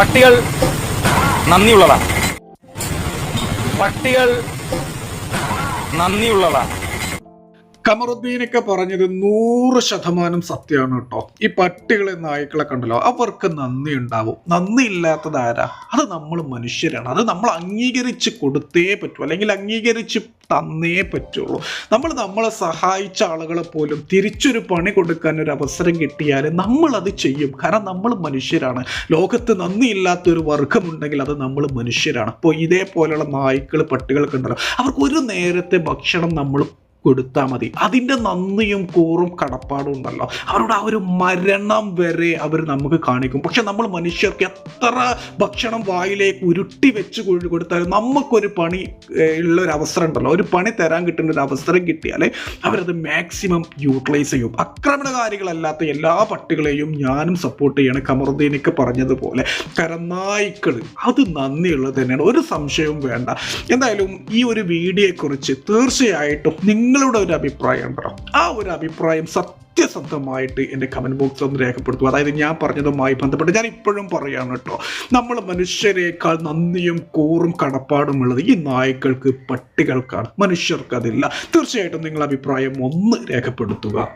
പട്ടികൾ നന്ദിയുള്ളതാണ്. പട്ടികൾ നന്ദിയുള്ളതാണ്. കമറുദ്ദീനൊക്കെ പറഞ്ഞത് നൂറ് ശതമാനം സത്യമാണ് കേട്ടോ. ഈ പട്ടികളെ നായ്ക്കളെ കണ്ടല്ലോ അവർക്ക് നന്ദി ഉണ്ടാവും. നന്ദി ഇല്ലാത്തത് ആരാ? അത് നമ്മൾ മനുഷ്യരാണ്. അത് നമ്മൾ അംഗീകരിച്ച് കൊടുത്തേ പറ്റൂ. അല്ലെങ്കിൽ അംഗീകരിച്ച് തന്നേ പറ്റുള്ളൂ. നമ്മൾ നമ്മളെ സഹായിച്ച ആളുകളെ പോലും തിരിച്ചൊരു പണി കൊടുക്കാൻ ഒരു അവസരം കിട്ടിയാൽ നമ്മൾ അത് ചെയ്യും. കാരണം നമ്മൾ മനുഷ്യരാണ്. ലോകത്ത് നന്ദിയില്ലാത്ത ഒരു വർഗമുണ്ടെങ്കിൽ അത് നമ്മൾ മനുഷ്യരാണ്. അപ്പോൾ ഇതേപോലെയുള്ള നായ്ക്കൾ പട്ടികളൊക്കെ ഉണ്ടല്ലോ അവർക്ക് ഒരു നേരത്തെ ഭക്ഷണം നമ്മൾ കൊടുത്താൽ മതി. അതിന്റെ നന്ദിയും കൂറും കടപ്പാടും ഉണ്ടല്ലോ. അവരുടെ ആ ഒരു മരണം വരെ അവർ നമുക്ക് കാണിക്കും. പക്ഷെ നമ്മൾ മനുഷ്യർക്ക് എത്ര ഭക്ഷണം വായിലേക്ക് ഉരുട്ടി വെച്ച് കൊടുത്താലും നമുക്കൊരു പണി ഉള്ള ഒരു അവസരം ഉണ്ടല്ലോ. ഒരു പണി തരാൻ കിട്ടുന്ന ഒരു അവസരം കിട്ടിയാൽ അവരത് മാക്സിമം യൂട്ടിലൈസ് ചെയ്യും. ആക്രമണകാരികളല്ലാത്ത എല്ലാ പട്ടികളെയും ഞാനും സപ്പോർട്ട് ചെയ്യണം കമറുദ്ദീനൊക്കെ പറഞ്ഞതുപോലെ. കരനായ്ക്കൾ അത് നന്ദിയുള്ളത് തന്നെയാണ്. ഒരു സംശയവും വേണ്ട. എന്തായാലും ഈ ഒരു വീഡിയോയെക്കുറിച്ച് തീർച്ചയായിട്ടും നിങ്ങളുടെ ഒരു അഭിപ്രായം ഉണ്ടോ ആ ഒരു അഭിപ്രായം സത്യസന്ധമായിട്ട് എന്റെ കമന്റ് ബോക്സിൽ ഒന്ന് രേഖപ്പെടുത്തുക. അതായത് ഞാൻ പറഞ്ഞതുമായി ബന്ധപ്പെട്ട് ഞാൻ ഇപ്പോഴും പറയാണ് കേട്ടോ നമ്മൾ മനുഷ്യരെക്കാൾ നന്ദിയും കൂറും കടപ്പാടുമുള്ളത് ഈ നായ്ക്കൾക്ക് പട്ടികൾക്കാണ്. മനുഷ്യർക്കതില്ല. തീർച്ചയായിട്ടും നിങ്ങളുടെ അഭിപ്രായം ഒന്ന് രേഖപ്പെടുത്തുക.